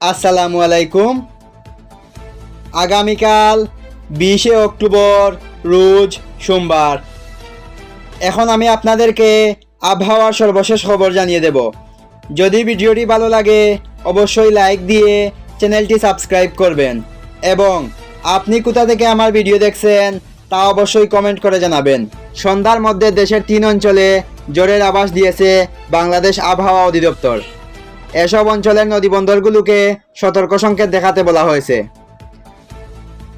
আসসালামু আলাইকুম। আগামীকাল বিশে অক্টোবর, রোজ সোমবার। এখন আমি আপনাদেরকে আবহাওয়ার সর্বশেষ খবর জানিয়ে দেব। যদি ভিডিওটি ভালো লাগে, অবশ্যই লাইক দিয়ে চ্যানেলটি সাবস্ক্রাইব করবেন। এবং আপনি কোথা থেকে আমার ভিডিও দেখছেন, তা অবশ্যই কমেন্ট করে জানাবেন। সন্ধ্যার মধ্যে দেশের তিন অঞ্চলে জোরের আভাস দিয়েছে বাংলাদেশ আবহাওয়া অধিদপ্তর। এসব অঞ্চলের নদীবন্দরগুলোকে সতর্ক সংকেত দেখাতে বলা হয়েছে।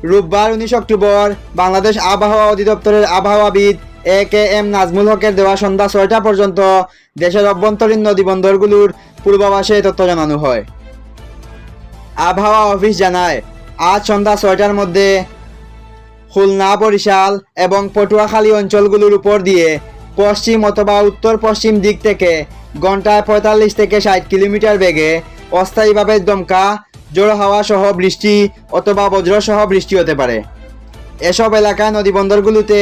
রোববার উনিশ অক্টোবর বাংলাদেশ আবহাওয়া অধিদপ্তরের আবহাওয়াবিদ এ কে এম নাজমুল হকের দেওয়া সন্ধ্যা ছয়টা পর্যন্ত দেশের অভ্যন্তরীণ নদীবন্দরগুলোর পূর্বাভাসে তথ্য জানানো হয়। আবহাওয়া অফিস জানায়, আজ সন্ধ্যা ছয়টার মধ্যে খুলনা, বরিশাল এবং পটুয়াখালী অঞ্চলগুলোর উপর দিয়ে পশ্চিম অথবা উত্তর পশ্চিম দিক থেকে, ঘন্টায় পঁয়তাল্লিশ থেকে ষাট কিলোমিটার বেগে, অস্থায়ীভাবে দমকা জোর হাওয়া সহ বৃষ্টি অথবা বজ্র সহ বৃষ্টি হতে পারে। এসব এলাকায় নদীবন্দরগুলোতে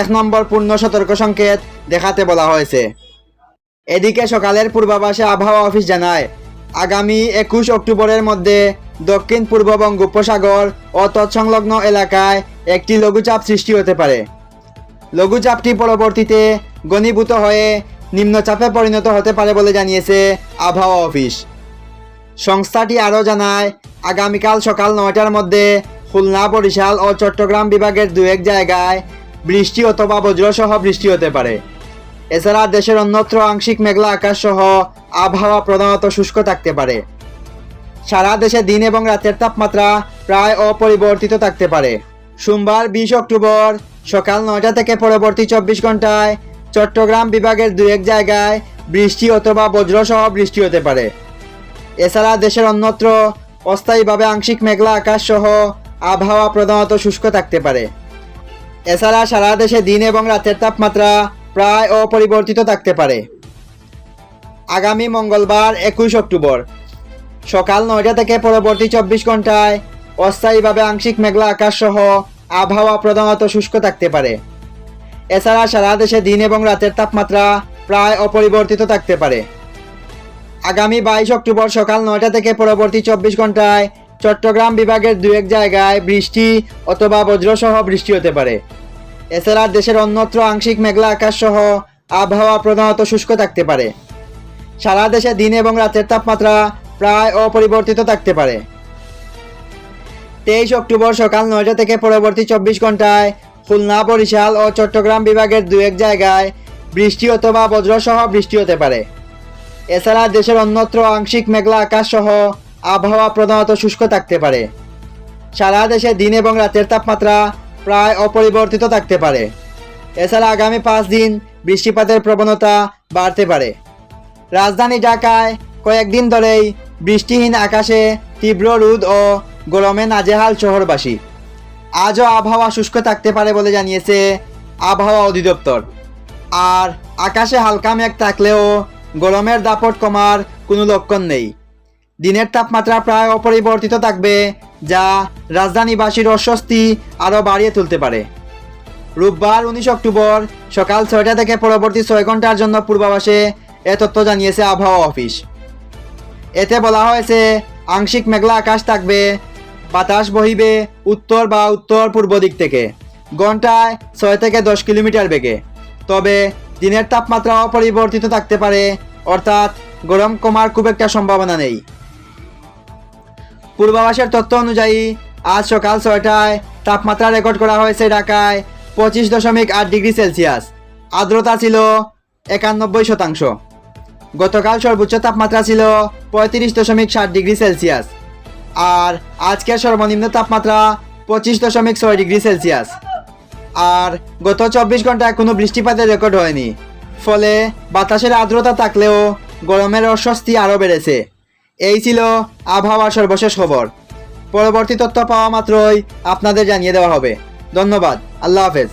এক নম্বর পূর্ণ সতর্ক সংকেত দেখাতে বলা হয়েছে। এদিকে সকালের পূর্বাভাসে আবহাওয়া অফিস জানায়, আগামী একুশ অক্টোবরের মধ্যে দক্ষিণ পূর্ব বঙ্গোপসাগর ও তৎসংলগ্ন এলাকায় একটি লঘুচাপ সৃষ্টি হতে পারে। লঘুচাপটি পরবর্তীতে ঘনীভূত হয়ে নিম্নচাপে পরিণত হতে পারে বলে জানিয়েছে আবহাওয়া অফিস। সংস্থাটি আরও জানায়, আগামীকাল সকাল নয়টার মধ্যে খুলনা, বরিশাল ও চট্টগ্রাম বিভাগের দু এক জায়গায় বৃষ্টি অথবা বজ্রসহ বৃষ্টি হতে পারে। এছাড়া দেশের অন্যত্র আংশিক মেঘলা আকাশ সহ আবহাওয়া প্রধানত শুষ্ক থাকতে পারে। সারা দেশে দিন এবং রাতের তাপমাত্রা প্রায় অপরিবর্তিত থাকতে পারে। সোমবার বিশ অক্টোবর সকাল নয়টা থেকে পরবর্তী চব্বিশ ঘন্টায় চট্টগ্রাম বিভাগের দু এক জায়গায় বৃষ্টি অথবা বজ্রসহ বৃষ্টি হতে পারে। এছাড়া দেশের অন্যত্র অস্থায়ীভাবে আংশিক মেঘলা আকাশ সহ আবহাওয়া প্রধানত শুষ্ক থাকতে পারে। এছাড়া সারা দেশে দিন এবং রাতের তাপমাত্রা প্রায় অপরিবর্তিত থাকতে পারে। আগামী মঙ্গলবার একুশ অক্টোবর, সকাল নয়টা থেকে পরবর্তী চব্বিশ ঘন্টায় অস্থায়ীভাবে আংশিক মেঘলা আকাশ সহ আবহাওয়া প্রধানত শুষ্ক থাকতে পারে। এছাড়া সারা দেশে দিন এবং রাতের তাপমাত্রা প্রায় অপরিবর্তিত থাকতে পারে। আগামী বাইশ অক্টোবর সকাল নয়টা থেকে পরবর্তী চব্বিশ ঘন্টায় চট্টগ্রাম বিভাগের দু এক জায়গায় বৃষ্টি অথবা বজ্রসহ বৃষ্টি হতে পারে। এছাড়া দেশের অন্যত্র আংশিক মেঘলা আকাশ সহ আবহাওয়া প্রধানত শুষ্ক থাকতে পারে। সারা দেশে দিন এবং রাতের তাপমাত্রা প্রায় অপরিবর্তিত থাকতে পারে। তেইশ অক্টোবর সকাল নয়টা থেকে পরবর্তী চব্বিশ ঘন্টায় খুলনা, বরিশাল ও চট্টগ্রাম বিভাগের দু এক জায়গায় বৃষ্টি অথবা বজ্রসহ বৃষ্টি হতে পারে। এছাড়া দেশের অন্যত্র আংশিক মেঘলা আকাশ সহ আবহাওয়া প্রধানত শুষ্ক থাকতে পারে। সারা দেশে দিন এবং রাতের তাপমাত্রা প্রায় অপরিবর্তিত থাকতে পারে। এছাড়া আগামী পাঁচ দিন বৃষ্টিপাতের প্রবণতা বাড়তে পারে। রাজধানী ঢাকায় কয়েকদিন ধরেই বৃষ্টিহীন আকাশে তীব্র রোদ ও গরমে নাজেহাল শহরবাসী। আজও আবহাওয়া শুষ্ক থাকতে পারে বলে জানিয়েছে আবহাওয়া অধিদপ্তর। আর আকাশে হালকা মেঘ থাকলেও গরমের দাপট কমার কোনো লক্ষণ নেই। দিনের তাপমাত্রা প্রায় অপরিবর্তিত থাকবে, যা রাজধানীবাসীর অস্বস্তি আরও বাড়িয়ে তুলতে পারে। রোববার উনিশ অক্টোবর সকাল ছয়টা থেকে পরবর্তী ছয় ঘণ্টার জন্য পূর্বাভাসে এ তথ্য জানিয়েছে আবহাওয়া অফিস। এতে বলা হয়েছে, আংশিক মেঘলা আকাশ থাকবে বাতাস বহিবে উত্তর বা উত্তর পূর্ব দিক থেকে ঘন্টায় ছয় থেকে দশ কিলোমিটার বেগে। তবে দিনের তাপমাত্রা অপরিবর্তিত থাকতে পারে, অর্থাৎ গরম কমার খুব একটা সম্ভাবনা নেই। পূর্বাভাসের তথ্য অনুযায়ী, আজ সকাল ছয়টায় তাপমাত্রা রেকর্ড করা হয়েছে ঢাকায় পঁচিশ দশমিক আট ডিগ্রি সেলসিয়াস। আর্দ্রতা ছিল একানব্বই শতাংশ। গতকাল সর্বোচ্চ তাপমাত্রা ছিল পঁয়ত্রিশ দশমিক ষাট ডিগ্রি সেলসিয়াস। আর আজকের সর্বনিম্ন তাপমাত্রা পঁচিশ দশমিক ছয় ডিগ্রি সেলসিয়াস। আর গত চব্বিশ ঘন্টায় কোনো বৃষ্টিপাতের রেকর্ড হয়নি। ফলে বাতাসের আর্দ্রতা থাকলেও গরমের অস্বস্তি আরও বেড়েছে। এই ছিল আবহাওয়ার সর্বশেষ খবর। পরবর্তী তথ্য পাওয়া মাত্রই আপনাদের জানিয়ে দেওয়া হবে। ধন্যবাদ। আল্লাহ হাফেজ।